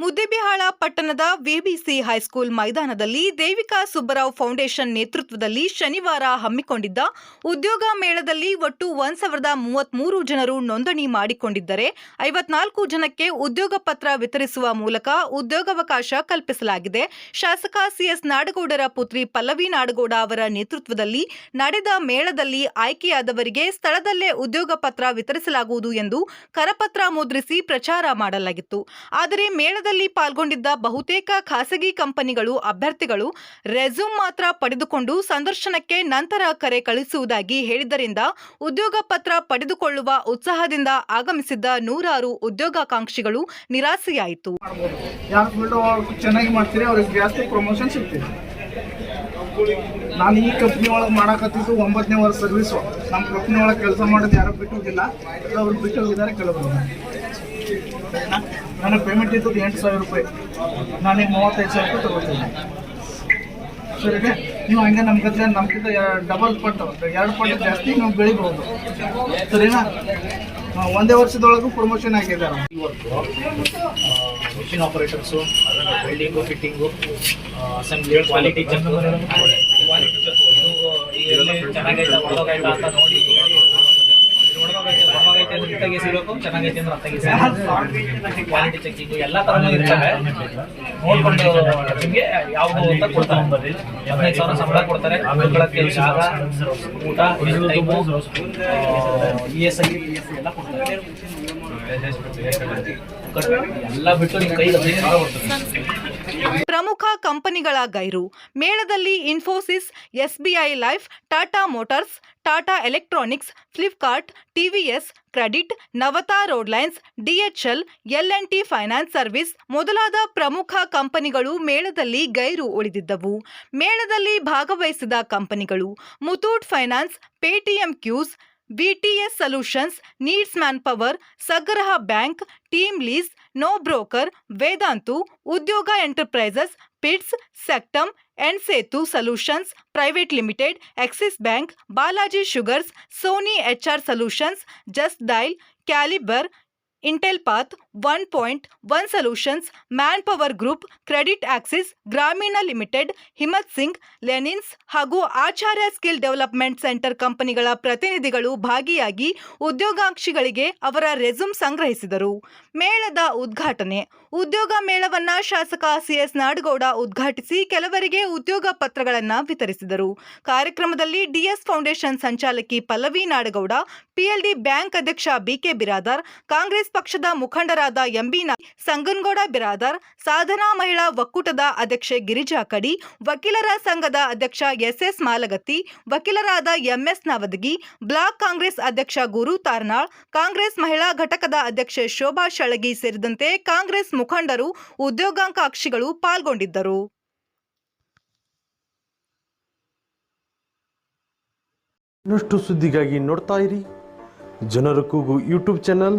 ಮುದ್ದೇಬಿಹಾಳ ಪಟ್ಟಣದ ವಿಬಿಸಿ ಹೈಸ್ಕೂಲ್ ಮೈದಾನದಲ್ಲಿ ದೇವಿಕಾ ಸುಬ್ಬರಾವ್ ಫೌಂಡೇಶನ್ ನೇತೃತ್ವದಲ್ಲಿ ಶನಿವಾರ ಹಮ್ಮಿಕೊಂಡಿದ್ದ ಉದ್ಯೋಗ ಮೇಳದಲ್ಲಿ ಒಟ್ಟು ಒಂದ್ ಸಾವಿರದ ಮೂವತ್ಮೂರು ಜನರು ನೋಂದಣಿ ಮಾಡಿಕೊಂಡಿದ್ದರೆ ಐವತ್ನಾಲ್ಕು ಜನಕ್ಕೆ ಉದ್ಯೋಗ ಪತ್ರ ವಿತರಿಸುವ ಮೂಲಕ ಉದ್ಯೋಗಾವಕಾಶ ಕಲ್ಪಿಸಲಾಗಿದೆ. ಶಾಸಕ ಸಿಎಸ್ ನಾಡಗೌಡರ ಪುತ್ರಿ ಪಲ್ಲವಿ ನಾಡಗೌಡ ಅವರ ನೇತೃತ್ವದಲ್ಲಿ ನಡೆದ ಮೇಳದಲ್ಲಿ ಆಯ್ಕೆಯಾದವರಿಗೆ ಸ್ಥಳದಲ್ಲೇ ಉದ್ಯೋಗ ಪತ್ರ ವಿತರಿಸಲಾಗುವುದು ಎಂದು ಕರಪತ್ರ ಮುದ್ರಿಸಿ ಪ್ರಚಾರ ಮಾಡಲಾಗಿತ್ತು. ಆದರೆ ಮೇಳದಲ್ಲಿ ಪಾಲ್ಗೊಂಡಿದ್ದ ಬಹುತೇಕ ಖಾಸಗಿ ಕಂಪನಿಗಳು ಅಭ್ಯರ್ಥಿಗಳು ರೆಸ್ಯೂಮ್ ಮಾತ್ರ ಪಡೆದುಕೊಂಡು ಸಂದರ್ಶನಕ್ಕೆ ನಂತರ ಕರೆ ಕಳುಹಿಸುವುದಾಗಿ ಹೇಳಿದ್ದರಿಂದ ಉದ್ಯೋಗ ಪತ್ರ ಪಡೆದುಕೊಳ್ಳುವ ಉತ್ಸಾಹದಿಂದ ಆಗಮಿಸಿದ್ದ ನೂರಾರು ಉದ್ಯೋಗಾಕಾಂಕ್ಷಿಗಳು ನಿರಾಸೆಯಾಯಿತು. ನಾನು ಈ ಕಂಪ್ನಿ ಒಳಗೆ ಮಾಡಕತ್ತಿದ್ದು ಒಂಬತ್ತನೇ ವರ್ಷ ಸರ್ವಿಸು ನಮ್ಮ ಕಂಪ್ನಿ ಒಳಗೆ ಕೆಲಸ ಮಾಡೋದು ಯಾರು ಬಿಟ್ಟೋಗಿಲ್ಲ. ಅವ್ರು ಬಿಟ್ಟು ಹೋಗಿದ್ದಾರೆ ಕೆಲವರು. ನನಗೆ ಪೇಮೆಂಟ್ ಇದ್ದದ್ದು ಎಂಟು ಸಾವಿರ ರೂಪಾಯಿ. ನಾನೀಗ ಮೂವತ್ತೈದು ಸಾವಿರ ರೂಪಾಯಿ ತಗೋತೀನಿ. ಸರಿಗೆ ನೀವು ಹಂಗೆ ನಮ್ಮ ಗದ್ದೆ ನಮ್ಗಿಂತ ಡಬಲ್ ಪಟ್ಟು ಎರಡು ಪಟ್ಟು ಜಾಸ್ತಿ ನಾವು ಬೆಳಿಬೋದು. ಸರಿನಾ? ಒಂದೇ ವರ್ಷದೊಳಗೂ ಪ್ರಮೋಷನ್ ಆಗಿದ್ದಾರೆ machine operators building fitting assembly quality ಈಗ ಚೆನ್ನಾಗೈತೆ ಅಂತ ನೋಡಿ ಇತ್ತಾಗೆ ಸಿಗಬೇಕು ಚೆನ್ನಾಗೈತೆ ಅಂದ್ರೆ ಅತ್ತಾಗೆ ಕ್ವಾಲಿಟಿ ಚೆಕಿಂಗ್ ಎಲ್ಲ ತರ ಇರ್ತವೆ ನೋಡ್ಕೊಂಡು ನಿಮಗೆ ಯಾವುದು ಅಂತ ಕೊಡ್ತಾರೆ. ಹದಿನೈದು ಸಾವಿರ ಸಂಬಳ ಕೊಡ್ತಾರೆ. ಉಳ್ಕೊಳ್ಳೋಕ್ಕೆ ಜಾಗ ಊಟ ಇ ಎಸ್ ಐ ಎಲ್ಲ ಕೊಡ್ತಾರೆ. ಎಲ್ಲ ಬಿಟ್ಟು ನಿಮ್ಮ ಕೈಗೆ ಹದಿನೈದು ಸಾವಿರ ಬರ್ತದೆ ಪ್ರಮುಖ ಕಂಪನಿಗಳ ಗೈರು. ಮೇಳದಲ್ಲಿ Infosys, SBI life, Tata motors, Tata electronics, Flipkart TVS credit, Navata roadlines DHL L T finance service ಮೊದಲಾದ ಪ್ರಮುಖ ಕಂಪನಿಗಳು ಮೇಳದಲ್ಲಿ ಗೈರು ಉಳಿದಿದ್ದವು. ಮೇಳದಲ್ಲಿ ಭಾಗವಹಿಸಿದ ಕಂಪನಿಗಳು Muthoot finance, Paytm Quess VTS solutions needs manpower ಸಗ್ರಹ bank TeamLease NoBroker Vedantu Udyog enterprises pits ಸೆಕ್ಟಮ್ end Sethu solutions private limited Axis bank Balaji sugars Soni HR solutions Justdial calibre intel path one point one solutions man power group credit Axis ಗ್ರಾಮೀಣ limited ಹಿಮತ್ Singh ಲೆನಿನ್ಸ್ ಹಾಗೂ Acharya skill development centre ಕಂಪನಿಗಳ ಪ್ರತಿನಿಧಿಗಳು ಭಾಗಿಯಾಗಿ ಉದ್ಯೋಗಾಂಕ್ಷಿಗಳಿಗೆ ಅವರ resume ಸಂಗ್ರಹಿಸಿದರು. ಮೇಳದ ಉದ್ಘಾಟನೆ. ಉದ್ಯೋಗ ಮೇಳವನ್ನ ಶಾಸಕ ಸಿಎಸ್ ನಾಡಗೌಡ ಉದ್ಘಾಟಿಸಿ ಕೆಲವರಿಗೆ ಉದ್ಯೋಗ ಪತ್ರಗಳನ್ನು ವಿತರಿಸಿದರು. ಕಾರ್ಯಕ್ರಮದಲ್ಲಿ ಡಿಎಸ್ ಫೌಂಡೇಶನ್ ಸಂಚಾಲಕಿ ಪಲ್ಲವಿ ನಾಡಗೌಡ, ಪಿಎಲ್ಡಿ ಬ್ಯಾಂಕ್ ಅಧ್ಯಕ್ಷ ಬಿಕೆ ಬಿರಾದಾರ್, ಕಾಂಗ್ರೆಸ್ ಪಕ್ಷದ ಮುಖಂಡರಾದ ಎಂಬಿನ ಸಂಗನ್ಗೌಡ ಬಿರಾದಾರ್, ಸಾಧನಾ ಮಹಿಳಾ ಒಕ್ಕೂಟದ ಅಧ್ಯಕ್ಷೆ ಗಿರಿಜಾ ಕಡಿ, ವಕೀಲರ ಸಂಘದ ಅಧ್ಯಕ್ಷ ಎಸ್ಎಸ್ ಮಾಲಗತ್ತಿ, ವಕೀಲರಾದ ಎಂಎಸ್ ನವದಗಿ, ಬ್ಲಾಕ್ ಕಾಂಗ್ರೆಸ್ ಅಧ್ಯಕ್ಷ ಗುರು ತಾರ್ನಾಳ್, ಕಾಂಗ್ರೆಸ್ ಮಹಿಳಾ ಘಟಕದ ಅಧ್ಯಕ್ಷೆ ಶೋಭಾ ಶಳಗಿ ಸೇರಿದಂತೆ ಕಾಂಗ್ರೆಸ್ ಮುಖಂಡರು ಉದ್ಯೋಗಾಕಾಂಕ್ಷಿಗಳು ಪಾಲ್ಗೊಂಡಿದ್ದರು. ಇನ್ನಷ್ಟು ಸುದ್ದಿಗಾಗಿ ನೋಡ್ತಾ ಇರಿ. ಜನರ ಕೂಗು ಯೂಟ್ಯೂಬ್ ಚಾನಲ್.